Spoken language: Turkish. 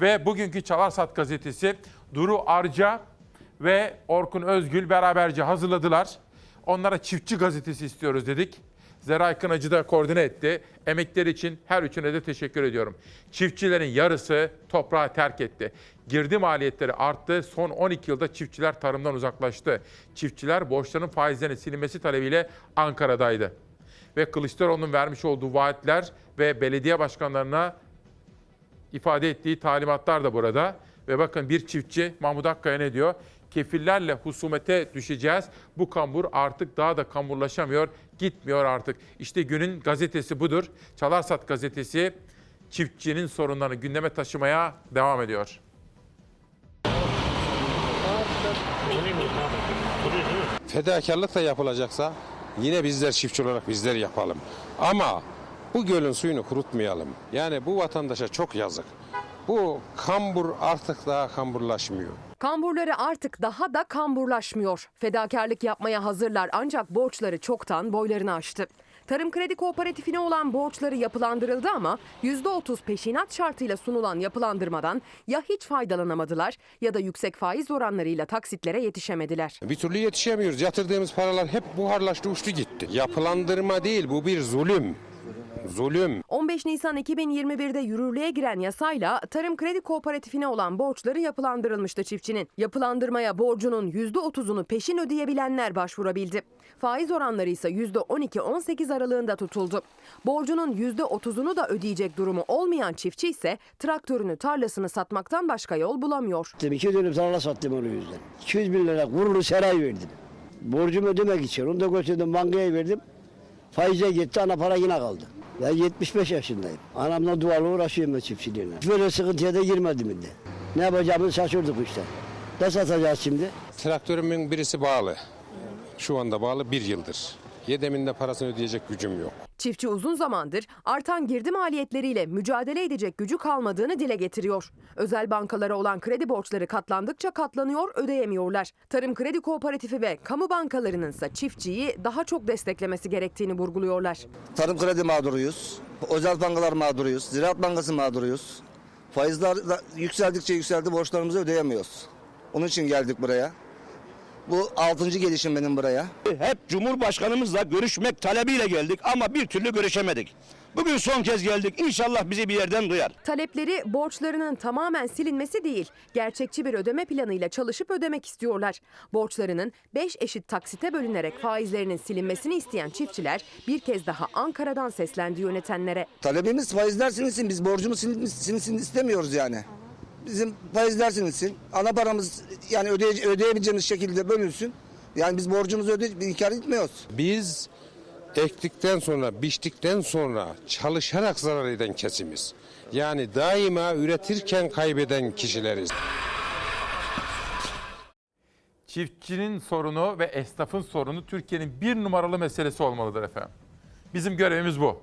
Ve bugünkü Çalarsat gazetesi Duru Arca ve Orkun Özgül beraberce hazırladılar. Onlara çiftçi gazetesi istiyoruz dedik. Zeray Kınacı da koordine etti. Emekleri için her üçüne de teşekkür ediyorum. Çiftçilerin yarısı toprağı terk etti. Girdi maliyetleri arttı. Son 12 yılda çiftçiler tarımdan uzaklaştı. Çiftçiler borçlarının faizlerinin silinmesi talebiyle Ankara'daydı. Ve Kılıçdaroğlu'nun vermiş olduğu vaatler ve belediye başkanlarına ifade ettiği talimatlar da burada. Ve bakın bir çiftçi Mahmut Akkaya ne diyor? Kefillerle husumete düşeceğiz. Bu kambur artık daha da kamburlaşamıyor. Gitmiyor artık. İşte günün gazetesi budur. Çalarsat gazetesi çiftçinin sorunlarını gündeme taşımaya devam ediyor. fedakarlık da yapılacaksa yine bizler çiftçi olarak bizler yapalım. Ama bu gölün suyunu kurutmayalım. Yani bu vatandaşa çok yazık. Bu kambur artık daha kamburlaşmıyor. Kamburları artık daha da kamburlaşmıyor. Fedakarlık yapmaya hazırlar ancak borçları çoktan boylarını aştı. Tarım Kredi Kooperatifine olan borçları yapılandırıldı ama %30 peşinat şartıyla sunulan yapılandırmadan ya hiç faydalanamadılar ya da yüksek faiz oranlarıyla taksitlere yetişemediler. Bir türlü yetişemiyoruz. Yatırdığımız paralar hep buharlaştı uçtu gitti. Yapılandırma değil bu bir zulüm. Zulüm. 15 Nisan 2021'de yürürlüğe giren yasayla Tarım Kredi Kooperatifine olan borçları yapılandırılmıştı çiftçinin. Yapılandırmaya borcunun %30'unu peşin ödeyebilenler başvurabildi. Faiz oranları ise %12-18 aralığında tutuldu. Borcunun %30'unu da ödeyecek durumu olmayan çiftçi ise traktörünü tarlasını satmaktan başka yol bulamıyor. Sattım. iki dönüm tarla sattım onun yüzden. 200 bin lira kurulu seray verdim. Borcumu ödemek için. Onu da götürdüm bankaya verdim. Faize gitti ana para yine kaldı. Ben 75 yaşındayım. Anamla duvarla uğraşıyorum ben çiftçiliğine. Böyle sıkıntıya da girmedim de. Ne yapacağımızı şaşırdık işte. Ne satacağız şimdi? Traktörümün birisi bağlı. Şu anda bağlı bir yıldır. Yedeminde parasını ödeyecek gücüm yok. Çiftçi uzun zamandır artan girdi maliyetleriyle mücadele edecek gücü kalmadığını dile getiriyor. Özel bankalara olan kredi borçları katlandıkça katlanıyor, ödeyemiyorlar. Tarım Kredi Kooperatifi ve kamu bankalarının ise çiftçiyi daha çok desteklemesi gerektiğini vurguluyorlar. Tarım kredi mağduruyuz. Özel bankalar mağduruyuz. Ziraat Bankası mağduruyuz. Faizler yükseldikçe yükseldi borçlarımızı ödeyemiyoruz. Onun için geldik buraya. Bu altıncı gelişim benim buraya. Hep Cumhurbaşkanımızla görüşmek talebiyle geldik ama bir türlü görüşemedik. Bugün son kez geldik. İnşallah bizi bir yerden duyar. Talepleri borçlarının tamamen silinmesi değil, gerçekçi bir ödeme planıyla çalışıp ödemek istiyorlar. Borçlarının 5 eşit taksite bölünerek faizlerinin silinmesini isteyen çiftçiler bir kez daha Ankara'dan seslendi yönetenlere. Talebimiz faizler silinsin. Biz borcumuz silinsin, silinsin istemiyoruz yani. Bizim faizler silinsin. Ana paramız yani ödeye, ödeyebileceğimiz şekilde bölünsün. Yani biz borcumuzu öde inkar etmiyoruz. Biz ektikten sonra, biçtikten sonra çalışarak zarar eden kesimiz. Yani daima üretirken kaybeden kişileriz. Çiftçinin sorunu ve esnafın sorunu Türkiye'nin bir numaralı meselesi olmalıdır efendim. Bizim görevimiz bu.